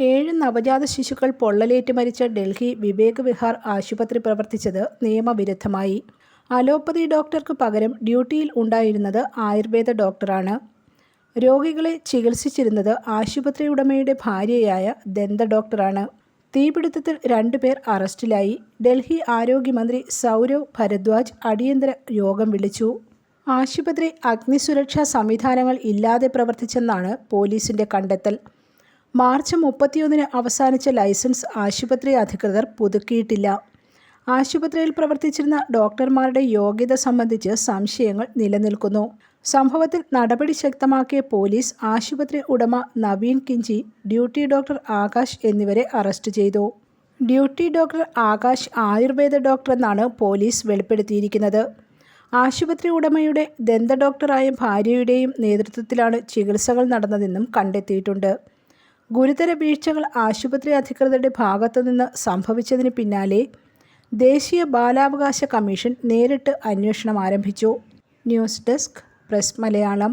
ഏഴ് നവജാത ശിശുക്കൾ പൊള്ളലേറ്റ് മരിച്ച ഡൽഹി വിവേക് വിഹാർ ആശുപത്രി പ്രവർത്തിച്ചത് നിയമവിരുദ്ധമായി. അലോപ്പതി ഡോക്ടർക്ക് പകരം ഡ്യൂട്ടിയിൽ ഉണ്ടായിരുന്നത് ആയുർവേദ ഡോക്ടറാണ്. രോഗികളെ ചികിത്സിച്ചിരുന്നത് ആശുപത്രി ഉടമയുടെ ഭാര്യയായ ദന്ത ഡോക്ടറാണ്. തീപിടുത്തത്തിൽ രണ്ടുപേർ അറസ്റ്റിലായി. ഡൽഹി ആരോഗ്യമന്ത്രി സൗരവ് ഭരദ്വാജ് അടിയന്തര യോഗം വിളിച്ചു. ആശുപത്രി അഗ്നിസുരക്ഷാ സംവിധാനങ്ങൾ ഇല്ലാതെ പ്രവർത്തിച്ചെന്നാണ് പോലീസിന്റെ കണ്ടെത്തൽ. മാർച്ച് മുപ്പത്തിയൊന്നിന് അവസാനിച്ച ലൈസൻസ് ആശുപത്രി അധികൃതർ പുതുക്കിയിട്ടില്ല. ആശുപത്രിയിൽ പ്രവർത്തിച്ചിരുന്ന ഡോക്ടർമാരുടെ യോഗ്യത സംബന്ധിച്ച് സംശയങ്ങൾ നിലനിൽക്കുന്നു. സംഭവത്തിൽ നടപടി ശക്തമാക്കിയ പോലീസ് ആശുപത്രി ഉടമ നവീൻ കിഞ്ചി ഡ്യൂട്ടി ഡോക്ടർ ആകാശ് എന്നിവരെ അറസ്റ്റ് ചെയ്തു. Duty doctor Akash Ayurveda doctor എന്നാണ് പോലീസ് വെളിപ്പെടുത്തിയിരിക്കുന്നത്. ആശുപത്രി ഉടമയുടെ ദന്ത ഡോക്ടറായ ഭാര്യയുടെയും നേതൃത്വത്തിലാണ് ചികിത്സകൾ നടന്നതെന്നും കണ്ടെത്തിയിട്ടുണ്ട്. ഗുരുതര വീഴ്ചകൾ ആശുപത്രി അധികൃതരുടെ ഭാഗത്തുനിന്ന് സംഭവിച്ചതിന് പിന്നാലെ ദേശീയ ബാലാവകാശ കമ്മീഷൻ നേരിട്ട് അന്വേഷണം ആരംഭിച്ചു. News desk press Malayalam.